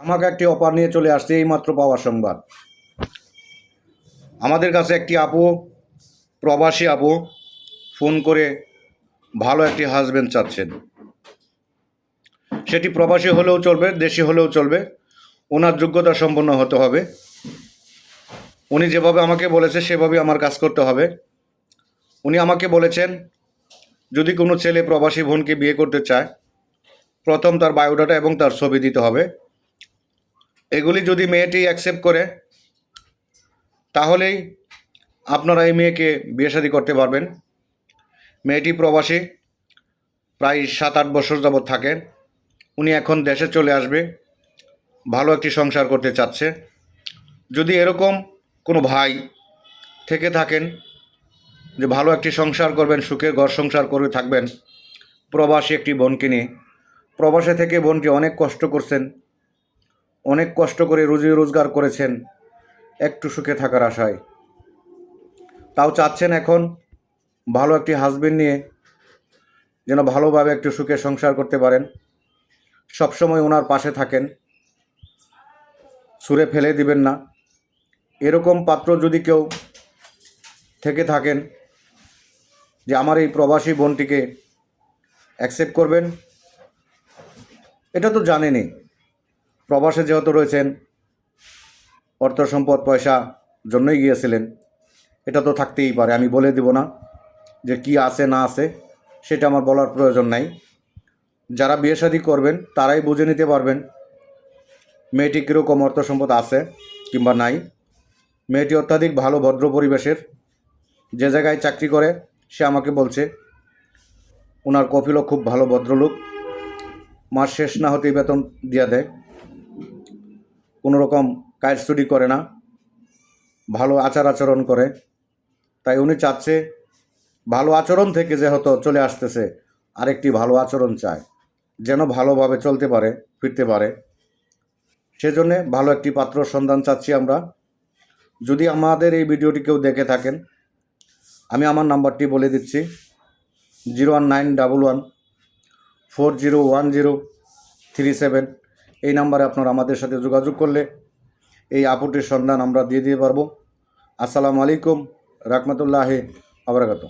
আমাকে একটি অফার নিয়ে চলে আসছে, এইমাত্র পাওয়ার সংবাদ। আমাদের কাছে একটি আপু, প্রবাসী আপু, ফোন করে ভালো একটি হাজবেন্ড চাচ্ছেন। সেটি প্রবাসী হলেও চলবে, দেশি হলেও চলবে। ওনার যোগ্যতা সম্পন্ন হতে হবে। উনি যেভাবে আমাকে বলেছে সেভাবে আমার কাজ করতে হবে। উনি আমাকে বলেছেন, যদি কোনো ছেলে প্রবাসী বোনকে বিয়ে করতে চায়, প্রথম তার বায়োডাটা এবং তার ছবি দিতে হবে। এগুলি যদি মেয়েটি অ্যাকসেপ্ট করে, তাহলেই আপনারা এই মেয়েকে বিয়ে করতে পারবেন। মেয়েটি প্রবাসী, প্রায় সাত আট বছর যাবৎ থাকেন উনি এখন দেশে চলে আসবে, ভালো একটি সংসার করতে চাচ্ছে। যদি এরকম কোনো ভাই থেকে থাকেন, যে ভালো একটি সংসার করবেন সুখের ঘর সংসার করে থাকবেন, প্রবাসী একটি বোনকে নিয়ে, প্রবাসে থেকে বোনটি অনেক কষ্ট করছেন অনেক কষ্ট করে রুজি রোজগার করেছেন, একটু সুখে থাকার আশায়। তাও চাচ্ছেন এখন ভালো একটি হাজবেন্ড নিয়ে যেন ভালোভাবে একটু সুখে সংসার করতে পারেন। সবসময় ওনার পাশে থাকেন, সুরে ফেলে দিবেন না। এরকম পাত্র যদি কেউ থেকে থাকেন যে আমার এই প্রবাসী বোনটিকে অ্যাকসেপ্ট করবেন, এটা তো জানেনই। প্রবাসে যেহেতু রয়েছেন, অর্থ সম্পদ, পয়সা জন্যই গিয়েছিলেন, এটা তো থাকতেই পারে। আমি বলে দিব না যে কি আছে, না আছে, সেটা আমার বলার প্রয়োজন নাই। যারা বিয়ে শাদী করবেন, তারাই বুঝে নিতে পারবেন, মেয়েটি কীরকম অর্থ সম্পদ আছে কিংবা নাই। মেয়েটি অত্যাধিক ভালো, ভদ্র পরিবেশের, যে জায়গায় চাকরি করে, সে আমাকে বলছে ওনার কপিলও খুব ভালো, ভদ্রলোক। মাস শেষ না হতেই বেতন দিয়া দেয়। কোনো রকম কাজ চুরি করে না, ভালো আচার আচরণ করে। তাই উনি চাচ্ছে ভালো আচরণ থেকে যেহেতু চলে আসতেছে, আরেকটি ভালো আচরণ চায়, যেন ভালোভাবে চলতে পারে, ফিরতে পারে। সেজন্যে ভালো একটি পাত্র সন্ধান চাচ্ছি আমরা। যদি আমাদের এই ভিডিওটি কেউ দেখে থাকেন, আমি আমার নাম্বারটি বলে দিচ্ছি, zero one nine double one four zero one zero three seven. এই নাম্বারে আপনারা আমাদের সাথে যোগাযোগ করলে এই আপুটির সন্ধান আমরা দিয়ে দিতে পারব। আসসালামু আলাইকুম, রহমতুল্লাহ আবরাকাত